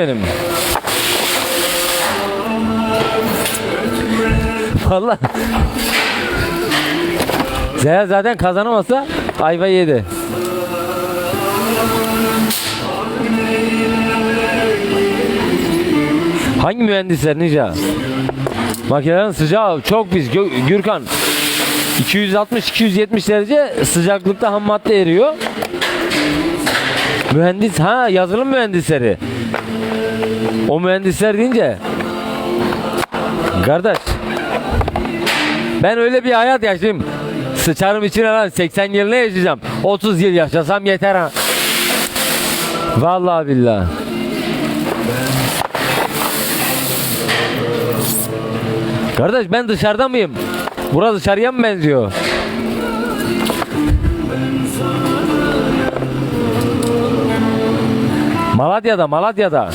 benim. Valla. Zeya zaten kazanamasa ayva yedi. Hangi mühendisler Nica? Makinelerin sıcağı çok pis. Gürkan 260-270 derece sıcaklıkta ham madde eriyor. Mühendis ha yazılım mühendisleri. O mühendisler deyince Kardeş Ben öyle bir hayat yaşayayım. Sıçarım içine lan. 80 yıl ne yaşayacağım? 30 yıl yaşasam yeter ha. Vallahi billahi. Kardeş ben dışarıda mıyım? Burası dışarıya mı benziyor? Malatya'da, Malatya'da.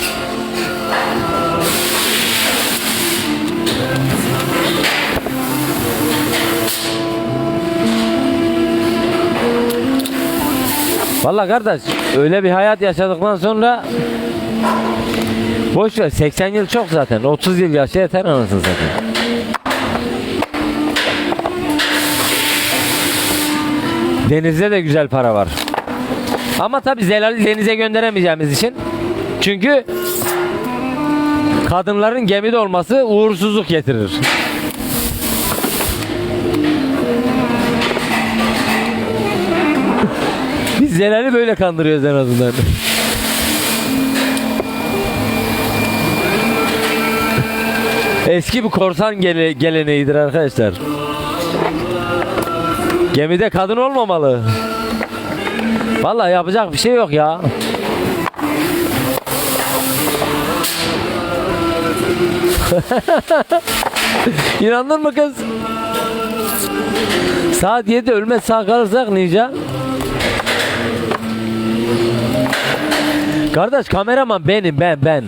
Vallahi kardeş öyle bir hayat yaşadıktan sonra boş ver 80 yıl çok zaten 30 yıl yaşa yeter anasını satayım. Denizde de güzel para var. Ama tabi Zelal'i denize gönderemeyeceğimiz için. Çünkü kadınların gemide olması uğursuzluk getirir. Biz Zelal'i böyle kandırıyoruz en azından. Eski bir korsan gele- geleneğidir arkadaşlar. Gemide kadın olmamalı. Vallahi yapacak bir şey yok ya. İnandın mı kız? Saat 7 ölmez sağ kalırsak Ninja. Kardeş kameraman benim ben ben.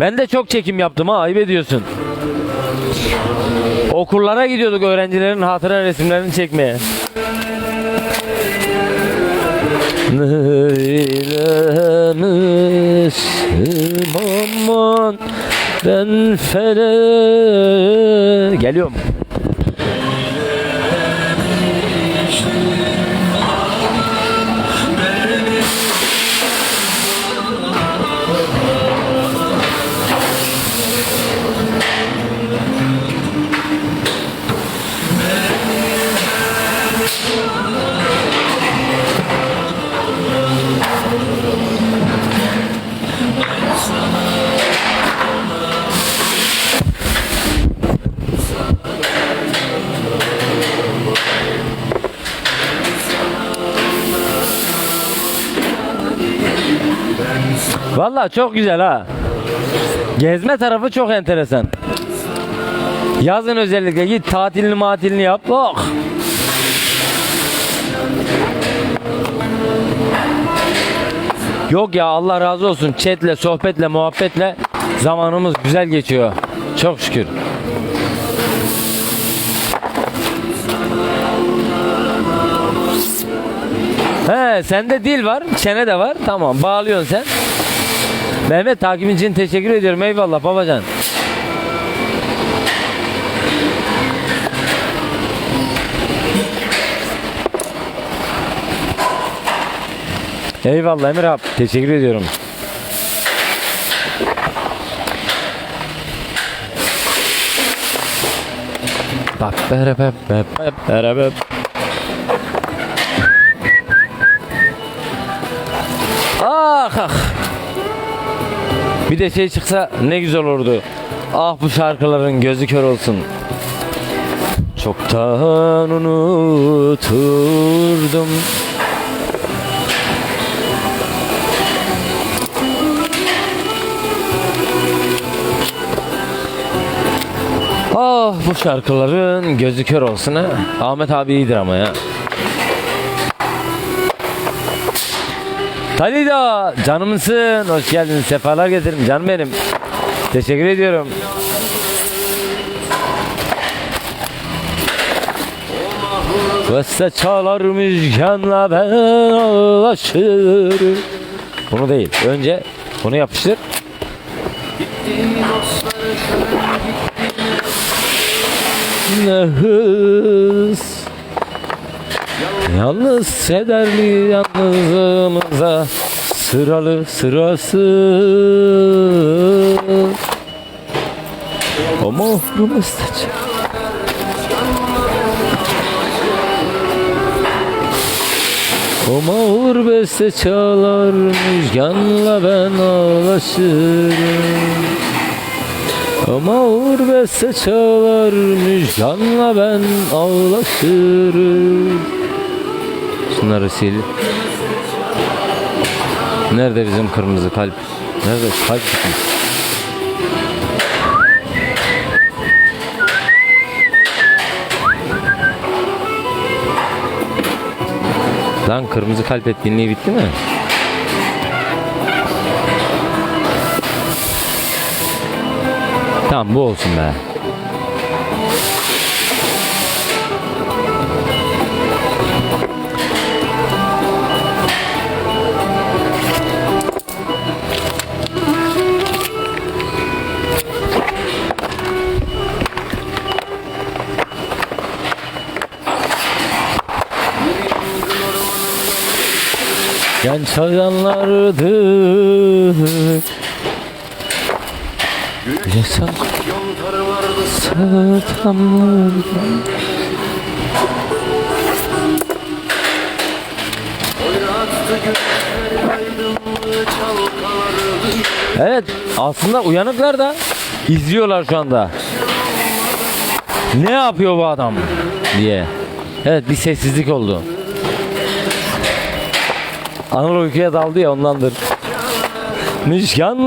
Ben de çok çekim yaptım ha ayıp ediyorsun. Okullara gidiyorduk öğrencilerin hatıra resimlerini çekmeye. Neylemişim aman ben fele Geliyorum. Vallahi çok güzel ha. Gezme tarafı çok enteresan. Yazın özellikle git tatilini matilini yap. Oh. Yok ya Allah razı olsun. Chatle, sohbetle, muhabbetle zamanımız güzel geçiyor. Çok şükür. He sende dil var, çene de var. Tamam bağlıyorsun sen. Mehmet takibin için teşekkür ediyorum. Eyvallah babacan. Eyvallah Emir abi. Teşekkür ediyorum. Bak bere bep bep bep bere bep. Ah ah. Bir de şey çıksa ne güzel olurdu. Ah bu şarkıların gözü kör olsun. Çoktan unuturdum. Ah bu şarkıların gözü kör olsun ha. Ahmet abi iyidir ama ya. Talida canımsın. Hoş geldin. Sefalar getirin canım benim. Teşekkür ediyorum. Beste çalar müzganla ben ağlaşırım Bunu değil. Önce bunu yapıştır. Hız Yalnız kederli yalnızlığımıza Sıralı sırası. O mahrum istecek O mağur beste çalar müjganla ben ağlaşırım. O mağur beste çalar müjganla ben ağlaşırım Şunları sil Nerede bizim kırmızı kalp? Nerede kalp gitmiş? Lan kırmızı kalp etkinliği bitti mi? Tamam bu olsun be. Genç hayallardık Yaşam Sırtamlar Evet aslında uyanıklar da izliyorlar şu anda. Ne yapıyor bu adam diye. Evet bir sessizlik oldu. Anıl uykuya daldı ya ondandır. Müjgan